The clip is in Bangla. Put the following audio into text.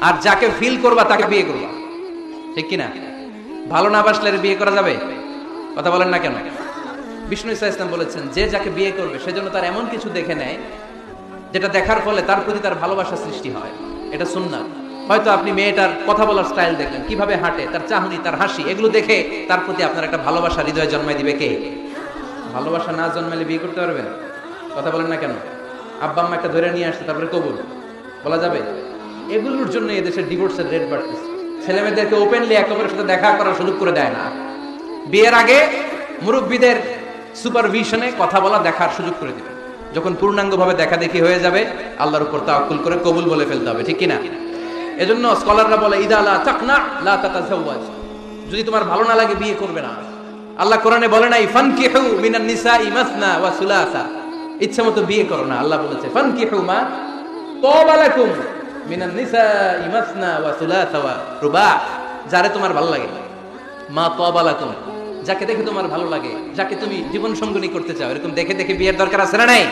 আর যাকে ফিল করবা, তাকে বিয়ে করবা। ঠিক কি না ভালো না বাসলে বিয়ে করা যাবে? কথা বলেন না কেন? বিষ্ণু ইসা ইসলাম বলেছেন, যে যাকে বিয়ে করবে, সেজন্য তার এমন কিছু দেখে নেয়, যেটা দেখার ফলে তার প্রতি তার ভালোবাসা সৃষ্টি হয়। এটা সুন্নাত। হয়তো আপনি মেয়েটার কথা বলার স্টাইল দেখলেন, কীভাবে হাঁটে, তার চাহনি, তার হাসি, এগুলো দেখে তার প্রতি আপনার একটা ভালোবাসা, হৃদয়ে জন্মাই দিবে কে? ভালোবাসা না জন্মালে বিয়ে করতে পারবেন? কথা বলেন না কেন? আব্বা আম্মা একটা ধরে নিয়ে আসছে, তারপরে কবুল। বলা যাবে? এগুলোর জন্য এদেশের ডিভোর্সের রেট বাড়তেছে। ছেলে মেয়েদেরকে ওপেনলি একে অপরের সাথে দেখা করার সুযোগ করে দেয় না। বিয়ের আগে মুরব্বীদের সুপারভিশনে কথা বলা দেখার সুযোগ করে দেবে। যখন পূর্ণাঙ্গভাবে দেখা দেখি হয়ে যাবে, আল্লাহর উপর তাওয়াক্কুল করে কবুল বলে ফেলতে হবে, ঠিক কি না এজন্য স্কলাররা বলে, ইদা লা তাকনা, লা তাতাজাওয়াজ। যদি তোমার ভালো না লাগে, বিয়ে করবে না। আল্লাহ কোরআনে বলে নাই, ফানকিহু মিনান নিসাই মাসনা ওয়া সুলাসা। ইচ্ছা মতো বিয়ে করো না, আল্লাহ বলেছে, ফানকিহু মা তাওবা লাকুম। মিনান নিসা মাসনা ওয়া রুবা। যারে তোমার ভালো লাগে। মা তাওবা লাকুম যাকে দেখে তোমার ভালো লাগে, যাকে তুমি জীবন সঙ্গনী করতে চাও, এরকম দেখে দেখে বিয়ের দরকার আছে না নাই?